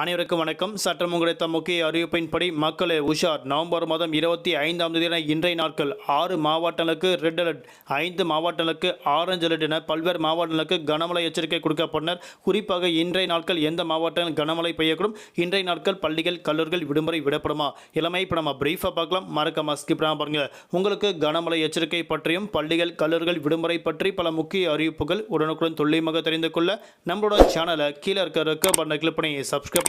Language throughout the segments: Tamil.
அனைவருக்கும் வணக்கம். சற்றம் கிடைத்த முக்கிய அறிவிப்பின்படி மக்களே உஷார். நவம்பர் மாதம் இருபத்தி ஐந்தாம் தேதி இன்றைய நாட்கள் ஆறு மாவட்டங்களுக்கு ரெட் அலர்ட் ஐந்து மாவட்டங்களுக்கு ஆரஞ்சு அலர்ட் என பல்வேறு மாவட்டங்களுக்கு கனமழை எச்சரிக்கை கொடுக்கப்பட்டனர் குறிப்பாக இன்றைய நாட்கள் எந்த மாவட்டங்கள் கனமழை பெய்யக்கூடும்? இன்றைய நாட்கள் பள்ளிகள் கல்லூரிகள் விடுமுறை விடப்படுமா? இளமை இப்போ நம்ம பிரீஃபாக பார்க்கலாம். மறக்காம ஸ்கிப் பாருங்க. உங்களுக்கு கனமழை எச்சரிக்கை பற்றியும் பள்ளிகள் கல்லூரிகள் விடுமுறை பற்றி பல முக்கிய அறிவிப்புகள் உடனுக்குடன் துல்லியமாக தெரிந்து கொள்ள நம்மளோட சேனலை கீழே இருக்க இருக்க பட்டனை கிளிக் பண்ணி சப்ஸ்கிரைப்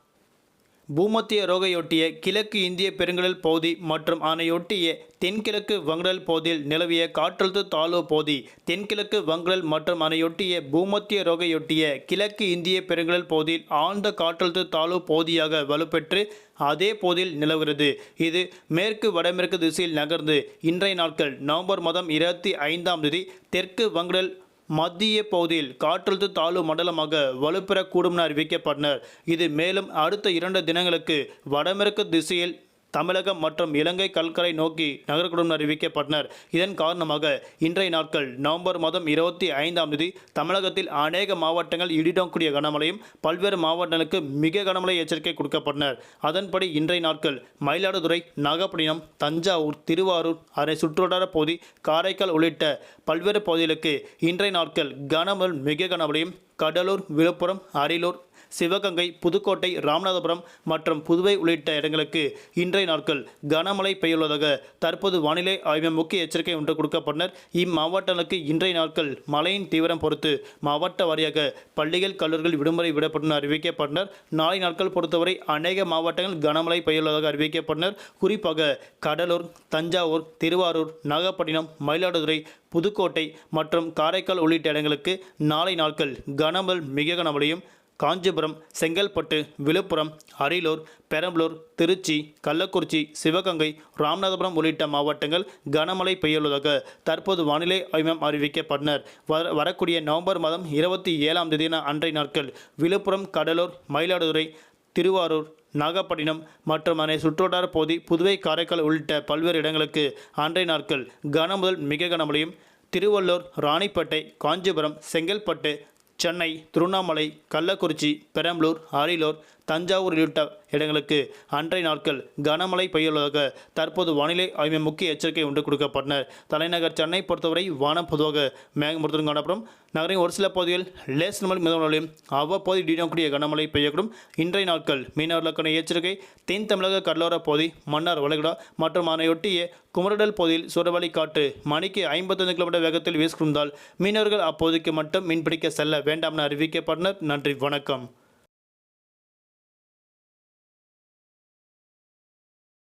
பூமத்திய ரோகையொட்டிய கிழக்கு இந்திய பெருங்கடல் பகுதி மற்றும் அதனையொட்டிய தென்கிழக்கு வங்கடல் பகுதியில் நிலவிய காற்றழுத்த தாழ்வு பகுதி தென்கிழக்கு வங்கடல் மற்றும் அதனையொட்டிய பூமத்திய ரோகையொட்டிய கிழக்கு இந்திய பெருங்கடல் பகுதியில் ஆழ்ந்த காற்றழுத்த தாழ்வு பகுதியாக வலுப்பெற்று அதே பகுதியில் நிலவுகிறது. இது மேற்கு வடமேற்கு திசையில் நகர்ந்து இன்றைய நாட்கள் நவம்பர் மாதம் இருபத்தி ஐந்தாம் தேதி தெற்கு வங்கடல் மத்திய பகுதியில் காற்றழுத்த தாழ்வு மண்டலமாக வலுப்பெறக்கூடும் என அறிவிக்கப்பட்டனர். இது மேலும் அடுத்த இரண்டு தினங்களுக்கு வடமேற்கு திசையில் தமிழகம் மற்றும் இலங்கை கல்கரை நோக்கி நகரக்கூடும் அறிவிக்கப்பட்டனர். இதன் காரணமாக இன்றைய நாட்கள் நவம்பர் மாதம் இருபத்தி ஐந்தாம் தேதி தமிழகத்தில் அநேக மாவட்டங்கள் இடிடக்கூடிய கனமழையும் பல்வேறு மாவட்டங்களுக்கு மிக கனமழை எச்சரிக்கை கொடுக்கப்பட்டனர். அதன்படி இன்றைய நாட்கள் மயிலாடுதுறை நாகப்பட்டினம் தஞ்சாவூர் திருவாரூர் அதனை சுற்றுவட்டார பகுதி காரைக்கால் உள்ளிட்ட பல்வேறு பகுதிகளுக்கு இன்றைய நாட்கள் கனமழை மிக கனமழையும் கடலூர் விழுப்புரம் அரியலூர் சிவகங்கை புதுக்கோட்டை ராமநாதபுரம் மற்றும் புதுவை உள்ளிட்ட இடங்களுக்கு இன்றைய நாட்கள் கனமழை பெய்யுள்ளதாக தற்போது வானிலை ஆய்வு முக்கிய எச்சரிக்கை ஒன்று கொடுக்கப்பட்டனர். இம்மாவட்டங்களுக்கு இன்றைய நாட்கள் மழையின் தீவிரம் பொறுத்து மாவட்ட வாரியாக பள்ளிகள் கல்லூரிகள் விடுமுறை விடப்படும் அறிவிக்கப்பட்டனர். நாளை நாட்கள் பொறுத்தவரை அநேக மாவட்டங்கள் கனமழை பெய்யுள்ளதாக அறிவிக்கப்பட்டனர். குறிப்பாக கடலூர் தஞ்சாவூர் திருவாரூர் நாகப்பட்டினம் மயிலாடுதுறை புதுக்கோட்டை மற்றும் காரைக்கால் உள்ளிட்ட இடங்களுக்கு நாளை நாட்கள் கனமல் மிக கனமழையும் காஞ்சிபுரம் செங்கல்பட்டு விழுப்புரம் அரியலூர் பெரம்பலூர் திருச்சி கள்ளக்குறிச்சி சிவகங்கை ராமநாதபுரம் உள்ளிட்ட மாவட்டங்கள் கனமழை பெய்யுள்ளதாக தற்போது வானிலை ஆய்வம் அறிவிக்கப்பட்டனர். வர வரக்கூடிய நவம்பர் மாதம் இருபத்தி ஏழாம் தேதியான அன்றைய நாட்கள் விழுப்புரம் கடலூர் மயிலாடுதுறை திருவாரூர் நாகப்பட்டினம் மற்றும் அதனை சுற்றுவட்டார போதி புதுவை காரைக்கால் உள்ளிட்ட பல்வேறு இடங்களுக்கு அன்றைய நாட்கள் கனமுதல் மிக கனமழையும். திருவள்ளூர் ராணிப்பேட்டை காஞ்சிபுரம் செங்கல்பட்டு சென்னை திருவண்ணாமலை கள்ளக்குறிச்சி பெரம்பலூர் அரியலூர் தஞ்சாவூர் உள்ளிட்ட இடங்களுக்கு அன்றைய நாட்கள் கனமழை பெய்யுள்ளதாக தற்போது வானிலை ஆய்வு முக்கிய எச்சரிக்கை ஒன்று கொடுக்கப்பட்டனர். தலைநகர் சென்னை பொறுத்தவரை வானம் பொதுவாக மேகமூர்த்தம் காணப்படும். நகரின் ஒரு சில பகுதியில் லேஸ் மழை மிதமலையும் அவ்வப்போது இடியக்கூடிய கனமழை பெய்யக்கூடும். இன்றைய நாட்கள் மீனவர்களுக்கான எச்சரிக்கை தென் தமிழக கடலோர பகுதி மன்னார் வளைகுடா மற்றும் அதனையொட்டிய குமரடல் பகுதியில் சூறாவளி காற்று மணிக்கு ஐம்பத்தைந்து கிலோமீட்டர் வேகத்தில் வீசுகின்றால் மீனவர்கள் அப்போதைக்கு மட்டும் மீன்பிடிக்க செல்ல வேண்டாம் என அறிவிக்கப்பட்டனர். நன்றி வணக்கம்.